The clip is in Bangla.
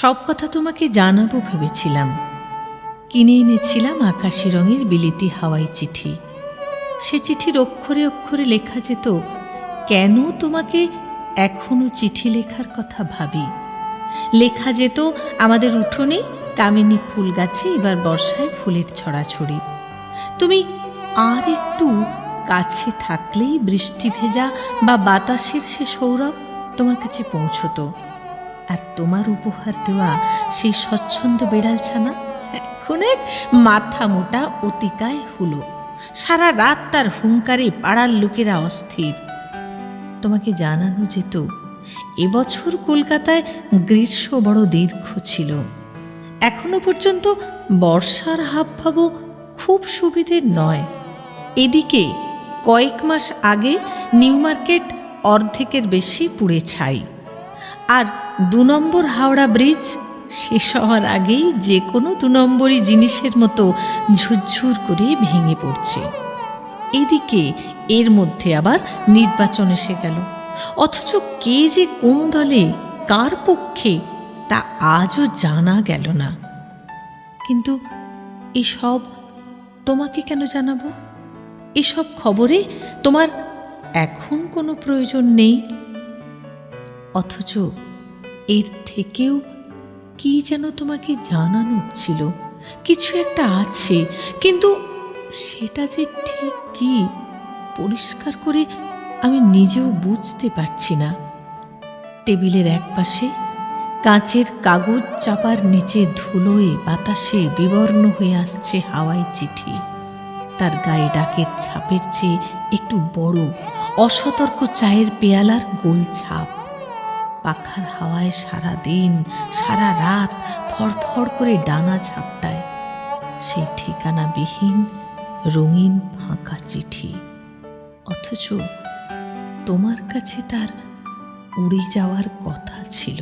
সব কথা তোমাকে জানাব ভেবেছিলাম। কিনে এনেছিলাম আকাশি রঙের বিলিতি হাওয়াই চিঠি। সে চিঠির অক্ষরে অক্ষরে লেখা যেত, কেন তোমাকে এখনও চিঠি লেখার কথা ভাবি? লেখা যেত, আমাদের উঠোনে কামিনী ফুল গাছে এবার বর্ষায় ফুলের ছড়াছড়ি। তুমি আর একটু কাছে থাকলেই বৃষ্টি ভেজা বা বাতাসের সে সৌরভ তোমার কাছে পৌঁছতো। আর তোমার উপহার দেওয়া সেই স্বচ্ছন্দ বেড়াল ছানা? এখন এক মাথা মোটা অতিকায় হলো। সারা রাত তার হুঙ্কারে পাড়ার লোকেরা অস্থির। তোমাকে জানানো যেত এবছর কলকাতায় গ্রীষ্ম বড় দীর্ঘ ছিল। এখনও পর্যন্ত বর্ষার হাবভাবও খুব সুবিধের নয়। এদিকে কয়েক মাস আগে নিউ মার্কেট অর্ধেকের বেশি পুড়ে ছাই। আর দু নম্বর হাওড়া ব্রিজ শেষ হওয়ার আগেই যে কোনো দু নম্বরই জিনিসের মতো ঝুরঝুর করে ভেঙে পড়ছে। এদিকে এর মধ্যে আবার নির্বাচন এসে গেল। অথচ কে যে কোন দলে কার পক্ষে তা আজও জানা গেল না। কিন্তু এসব তোমাকে কেন জানাব? এসব খবরে তোমার এখন কোনো প্রয়োজন নেই। অথচ এর থেকেও কি যেন তোমাকে জানানো ছিল কিছু একটা আছে, কিন্তু সেটা যে ঠিক কি, পরিষ্কার করে আমি নিজেও বুঝতে পারছি না। টেবিলের একপাশে কাঁচের কাগজ চাপার নিচে ধুলোয় বাতাসে বিবর্ণ হয়ে আসছে হাওয়াই চিঠি। তার গায়ে ডাকের ছাপের চেয়ে একটু বড়, অসতর্ক চায়ের পেয়ালার গোল ছাপ। পাখার হাওয়ায় সারা দিন সারা রাত ফড়ফড় করে ডানা ঝাপটায়। সেই ঠিকানাবিহীন রঙিন ফাঁকা চিঠি। অথচ তোমার কাছে তার উড়ে যাওয়ার কথা ছিল।